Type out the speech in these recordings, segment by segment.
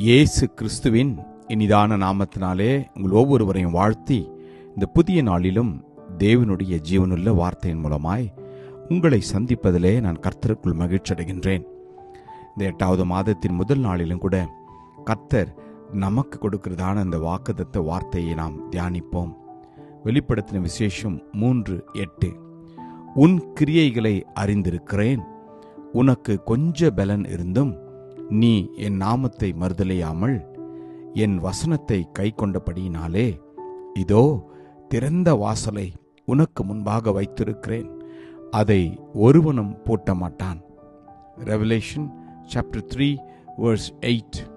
இயேசு கிறிஸ்துவின் இனிதான நாமத்தினாலே உங்கள் ஒவ்வொருவரையும் வாழ்த்தி இந்த புதிய நாளிலும் தேவனுடைய ஜீவனுள்ள வார்த்தையின் மூலமாய் உங்களை சந்திப்பதிலே நான் கர்த்தருக்குள் மகிழ்ச்சி அடைகின்றேன். இந்த எட்டாவது மாதத்தின் முதல் நாளிலும் கூட கர்த்தர் நமக்கு கொடுக்கிறதான அந்த வாக்குதத்த வார்த்தையை நாம் தியானிப்போம். வெளிப்படுத்தின விசேஷம் மூன்று எட்டு. உன் கிரியைகளை அறிந்திருக்கிறேன். உனக்கு கொஞ்ச பலன் இருந்தும் நீ என் நாமத்தை மறுதலையாமல் என் வசனத்தை கை கொண்டபடியினாலே இதோ திறந்த வாசலை உனக்கு முன்பாக வைத்திருக்கிறேன். அதை ஒருவனும் பூட்ட மாட்டான் revelation chapter three verse eight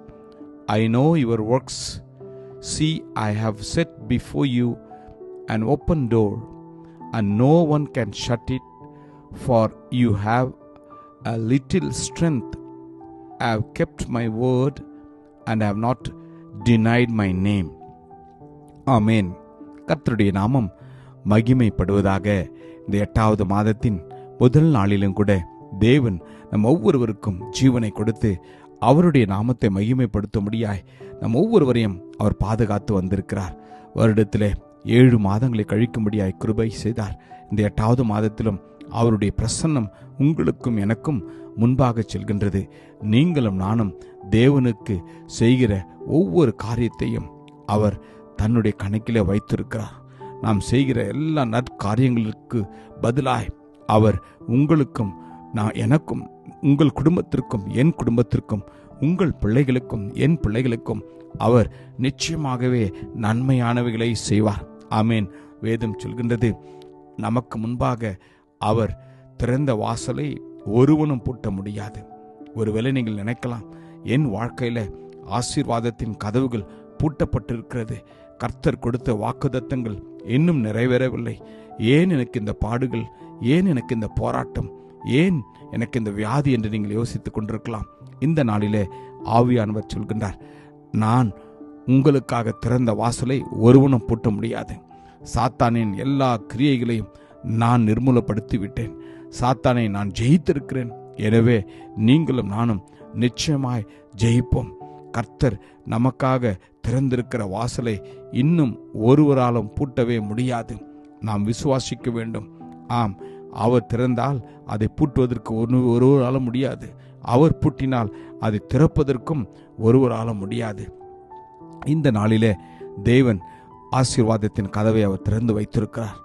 I know your works see I have set before you and open door and no one can shut it for you have a little strength I have kept my word and have not denied my name. ஆமேன் கர்த்தருடைய நாமம் மகிமைப்படுவதாக இந்த எட்டாவது மாதத்தின் முதல் நாளிலும் கூட தேவன் நம் ஒவ்வொருவருக்கும் ஜீவனை கொடுத்து அவருடைய நாமத்தை மகிமைப்படுத்தும்படியாய் நம் ஒவ்வொருவரையும் அவர் பாதுகாத்து வந்திருக்கிறார். வருடத்திலே ஏழு மாதங்களை கழிக்கும்படியாய் கிருபை செய்தார். இந்த எட்டாவது மாதத்திலும் அவருடைய பிரசன்னம் உங்களுக்கும் எனக்கும் முன்பாக செல்கின்றது. நீங்களும் நானும் தேவனுக்கு செய்கிற ஒவ்வொரு காரியத்தையும் அவர் தன்னுடைய கணக்கிலே வைத்திருக்கிறார். நாம் செய்கிற எல்லா நற்காரியங்களுக்கு பதிலாய் அவர் உங்களுக்கும் நான் எனக்கும் உங்கள் குடும்பத்திற்கும் என் குடும்பத்திற்கும் உங்கள் பிள்ளைகளுக்கும் என் பிள்ளைகளுக்கும் அவர் நிச்சயமாகவே நன்மையானவைகளை செய்வார். ஆமேன். வேதம் சொல்கின்றது நமக்கு முன்பாக அவர் திறந்த வாசலை ஒருவனும் பூட்ட முடியாது. ஒருவேளை நீங்கள் நினைக்கலாம் என் வாழ்க்கையில் ஆசீர்வாதத்தின் கதவுகள் பூட்டப்பட்டிருக்கிறது. கர்த்தர் கொடுத்த வாக்குதத்தங்கள் இன்னும் நிறைவேறவில்லை. ஏன் எனக்கு இந்த பாடுகள்? ஏன் எனக்கு இந்த போராட்டம்? ஏன் எனக்கு இந்த வியாதி என்று நீங்கள் யோசித்துக் கொண்டிருக்கலாம்? இந்த நாளிலே ஆவியானவர் சொல்கின்றார் நான் உங்களுக்காக திறந்த வாசலை ஒருவனும் பூட்ட முடியாது. சாத்தானின் எல்லா கிரியைகளையும் நான் நிர்மூலப்படுத்தி விட்டேன் சாத்தானை நான் ஜெயித்திருக்கிறேன். எனவே நீங்களும் நானும் நிச்சயமாய் ஜெயிப்போம். கர்த்தர் நமக்காக திறந்திருக்கிற வாசலை இன்னும் ஒருவராலும் பூட்டவே முடியாது. நாம் விசுவாசிக்க வேண்டும். ஆம் அவர் திறந்தால் அதை பூட்டுவதற்கு ஒரு ஒருவராலும் முடியாது. அவர் பூட்டினால் அதை திறப்பதற்கும் ஒருவரால முடியாது. இந்த நாளிலே தேவன் ஆசீர்வாதத்தின் கதவை அவர் திறந்து வைத்திருக்கிறார்.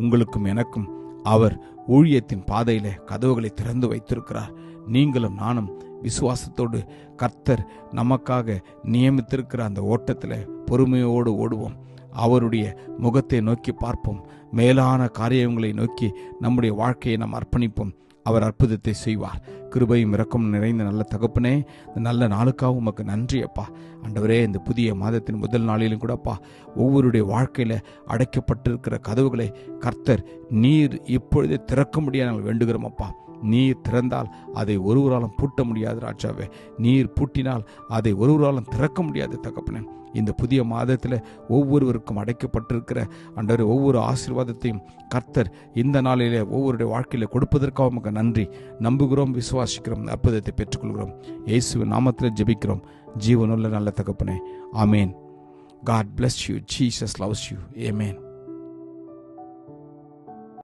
உங்களுக்கும் எனக்கும் அவர் ஊழியத்தின் பாதையிலே கதவுகளை திறந்து வைத்திருக்கிறார். நீங்களும் நானும் விசுவாசத்தோடு கர்த்தர் நமக்காக நியமித்திருக்கிற அந்த ஓட்டத்தில் பொறுமையோடு ஓடுவோம். அவருடைய முகத்தை நோக்கி பார்ப்போம். மேலான காரியங்களை நோக்கி நம்முடைய வாழ்க்கையை நாம் அர்ப்பணிப்போம். அவர் அற்புதத்தை செய்வார். கிருபையும் இறக்கம் நிறைந்த நல்ல தகப்பனே இந்த நல்ல நாளுக்காக உமக்கு நன்றி அப்பா. ஆண்டவரே இந்த புதிய மாதத்தின் முதல் நாளிலும் கூடப்பா ஒவ்வொருடைய வாழ்க்கையில் அடைக்கப்பட்டிருக்கிற கதவுகளை கர்த்தர் நீர் இப்பொழுதே திறக்க முடியாது நாங்கள் வேண்டுகிறோம் அப்பா. நீர் திறந்தால் அதை ஒருவராலும் பூட்ட முடியாது ராஜாவே. நீர் பூட்டினால் அதை ஒருவராலும் திறக்க முடியாது தகப்பனே. இந்த புதிய மாதத்தில் ஒவ்வொருவருக்கும் அடைக்கப்பட்டிருக்கிற அண்டவர் ஒவ்வொரு ஆசீர்வாதத்தையும் கர்த்தர் இந்த நாளிலே ஒவ்வொருடைய வாழ்க்கையில் கொடுப்பதற்காக மிக நன்றி. நம்புகிறோம் விசுவாசிக்கிறோம் அற்புதத்தை பெற்றுக்கொள்கிறோம். இயேசுவின் நாமத்தில் ஜெபிக்கிறோம். ஜீவனுள்ள நல்ல தகப்பனே. ஆமேன். God bless you Jesus loves you amen